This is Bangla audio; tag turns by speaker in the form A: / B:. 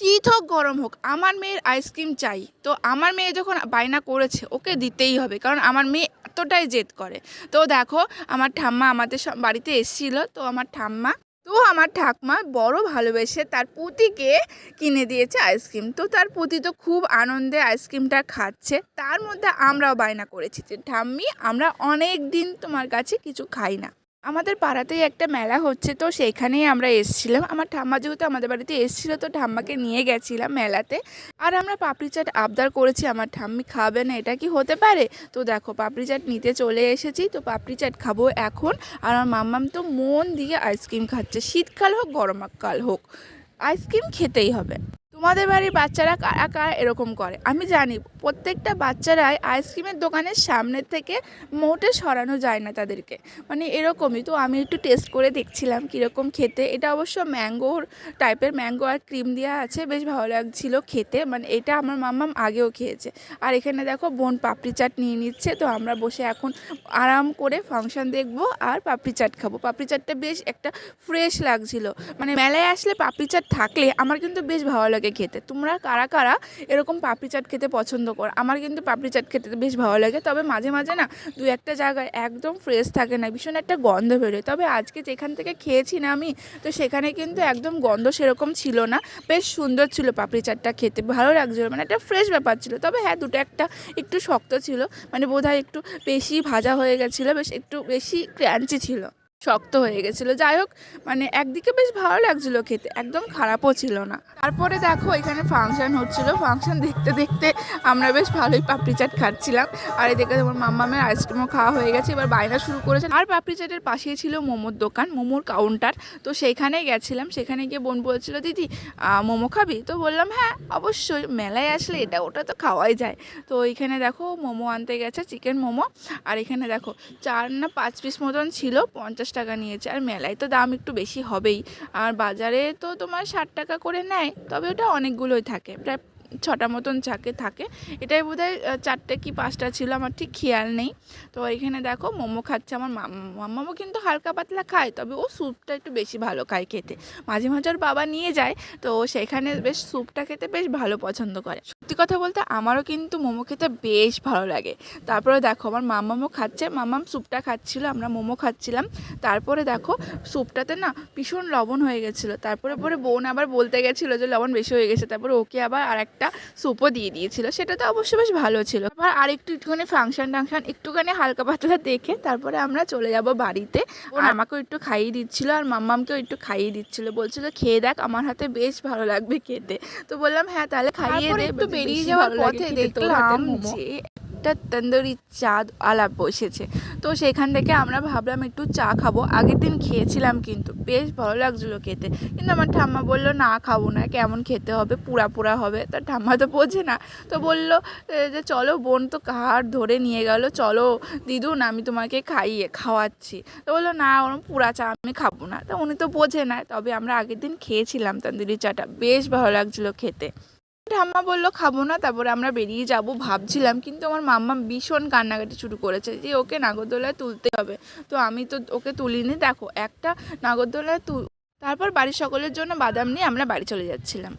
A: শীত হোক গরম হোক, আমার মেয়ের আইসক্রিম চাই। তো আমার মেয়ে যখন বায়না করেছে, ওকে দিতেই হবে, কারণ আমার মেয়ে এতটাই জেদ করে। তো দেখো, আমার ঠাম্মা আমাদের বাড়িতে এসেছিল, তো আমার ঠাম্মা, তো আমার ঠাকমা বড় ভালোবেসে তার পুতিকে কিনে দিয়েছে আইসক্রিম তো তার পুতি তো খুব আনন্দে আইসক্রিমটা খাচ্ছে। তার মধ্যে আমরাও বায়না করেছি যে, ঠাম্মি, আমরা অনেক দিন তোমার কাছে কিছু খাই না। আমাদের পাড়াতেই একটা মেলা হচ্ছে, তো সেখানেই আমরা এসেছিলাম। আমার ঠাম্মা যেহেতু আমাদের বাড়িতে এসেছিল, তো ঠাম্মাকে নিয়ে গেছিলাম মেলাতে। আর আমরা পাপড়ি চাট আবদার করেছি। আমার ঠাম্মি খাবে না, এটা কি হতে পারে? তো দেখো, পাপড়ি চাট নিতে চলে এসেছি, তো পাপড়ি চাট খাব এখন। আর আমার মাম্মাম তো মন দিয়ে আইসক্রিম খাচ্ছে। শীতকাল হোক, গরমকাল হোক আইসক্রিম খেতেই হবে। তোমাদের বাড়ির বাচ্চারা কারা কারা এরকম করে? আমি জানি, প্রত্যেকটা বাচ্চারাই আইসক্রিমের দোকানের সামনে থেকে মোটে সরানো যায় না তাদেরকে। মানে এরকমই। তো আমি একটু টেস্ট করে দেখছিলাম কীরকম খেতে। এটা অবশ্য ম্যাঙ্গোর টাইপের ম্যাঙ্গো আর ক্রিম দেওয়া আছে। বেশ ভালো লাগছিল খেতে। মানে এটা আমার মাম্মাম আগেও খেয়েছে। আর এখানে দেখো, বোন পাপড়ি চাট নিয়ে নিচ্ছে। তো আমরা বসে এখন আরাম করে ফাংশন দেখব আর পাপড়ি চাট খাব। পাপড়ি চাটটা বেশ একটা ফ্রেশ লাগছিল। মানে মেলায় আসলে পাপড়ি চাট থাকলে আমার কিন্তু বেশ ভালো লাগে। খেতে। তোমরা কারা কারা এরকম পাপড়ি চাট খেতে পছন্দ করো? আমার কিন্তু পাপড়ি চাট খেতে বেশ ভালো লাগে। তবে মাঝে মাঝে না দু একটা জায়গায় একদম ফ্রেশ থাকে না, ভীষণ একটা গন্ধ বেরোয়। তবে আজকে যেখান থেকে খেয়েছি না আমি, তো সেখানে কিন্তু একদম গন্ধ সেরকম ছিল না। বেশ সুন্দর ছিল পাপড়ি চাটটা খেতে, ভালো লাগছিল মানে একটা ফ্রেশ ব্যাপার ছিল। তবে হ্যাঁ দুটো একটা একটু শক্ত ছিল মানে বোধহয় একটু বেশি ভাজা হয়ে গেছিল, বেশ একটু বেশি ক্রাঞ্চি ছিল। শক্ত হয়ে গেছিল। যাই হোক মানে একদিকে বেশ ভালো লাগছিল খেতে, একদম খারাপও ছিল না। তারপরে দেখো, এখানে ফাংশন হচ্ছিল। ফাংশন দেখতে দেখতে আমরা বেশ ভালোই পাপড়ি চাট খাচ্ছিলাম। আর এদিকে আমার মাম্মামের আইসক্রিমও খাওয়া হয়ে গেছে। এবার বায়না শুরু করেছে। আর পাপড়ি চাটের পাশেই ছিল মোমোর দোকান, মোমোর কাউন্টার তো সেইখানেই গেছিলাম। সেখানে গিয়ে বোন বলছিল, দিদি মোমো খাবি? তো বললাম হ্যাঁ অবশ্যই। মেলায় আসলে এটা, ওটা তো খাওয়াই যায়। তো এইখানে দেখো, মোমো আনতে গেছে, চিকেন মোমো। আর এখানে দেখো, চার না পাঁচ পিস মতন ছিল, পঞ্চাশ টাকা নিয়েছে আর মেলায় তো দাম একটু বেশি হবেই। আর বাজারে তো তোমার ষাট টাকা করে নেয়, তবে ওটা অনেকগুলোই থাকে, প্রায় ছটা মতন চাকে থাকে। এটাই বোধ হয় চারটে কি পাঁচটা ছিল, আমার ঠিক খেয়াল নেই। তো এখানে দেখো মোমো খাচ্ছে আমার মাম- মাম্মামও কিন্তু হালকা পাতলা খায়, তবে ও স্যুপটা একটু বেশি ভালো খায় খেতে। মাঝে মাঝে ওর বাবা নিয়ে যায়, তো সেখানে বেশ স্যুপটা খেতে বেশ ভালো পছন্দ করে। সত্যি কথা বলতে আমারও কিন্তু মোমো খেতে বেশ ভালো লাগে। তারপরে দেখো আমার মাম্মামও খাচ্ছে মামাম স্যুপটা খাচ্ছিল আমরা মোমো খাচ্ছিলাম। তারপরে দেখো স্যুপটাতে না ভীষণ লবণ হয়ে গেছিল। তারপরে পরে বোন আবার বলতে গেছিল যে লবণ বেশি হয়ে গেছে। তারপরে ওকে আবার আর একটা স্যুপও দিয়ে দিয়েছিল। সেটা তো অবশ্য বেশ ভালো ছিল। আবার আরেকটু একটুখানি ফাংশন টাংশন একটুখানি হালকা পাতলা দেখে তারপরে আমরা চলে যাব বাড়িতে। বোন আমাকেও একটু খাইয়ে দিচ্ছিল আর মাম্মামকেও একটু খাইয়ে দিচ্ছিল। বলছিল খেয়ে দেখ আমার হাতে বেশ ভালো লাগবে খেতে। তো বললাম হ্যাঁ তাহলে খাইয়ে দে। একটু বেরিয়ে যাওয়ার পথে দেখলাম যে একটা তন্দুরি চা আলাপ বসেছে। তো সেখান থেকে আমরা ভাবলাম একটু চা খাব। আগের দিন খেয়েছিলাম কিন্তু বেশ ভালো লাগছিল খেতে। কিন্তু আমার ঠাম্মা বলল না খাব না কেমন খেতে হবে? পুরা পুরা হবে। তা ঠাম্মা তো বোঝে না। তো বলল যে চলো বোন তো কাহার ধরে নিয়ে গেল। চলো দিদুন আমি তোমাকে খাইয়ে খাওয়াচ্ছি। তো বলল না ওরম পুরা চা আমি খাব না। তা উনি তো বোঝে না। তবে আমরা আগের দিন খেয়েছিলাম তন্দুরি চাটা। বেশ ভালো লাগছিল খেতে। ঠাম্মা বলল, খাব না। তারপরে আমরা বেরিয়ে যাব ভাবছিলাম, কিন্তু আমার মাম্মা ভীষণ কান্নাকাটি শুরু করেছে যে, ওকে নাগরদোলায় তুলতে হবে। তো আমি তো ওকে তুলিনি। দেখো, একটা নাগরদোলায় তুল তারপর বাড়ির সকলের জন্য বাদাম নিয়ে আমরা বাড়ি চলে যাচ্ছিলাম।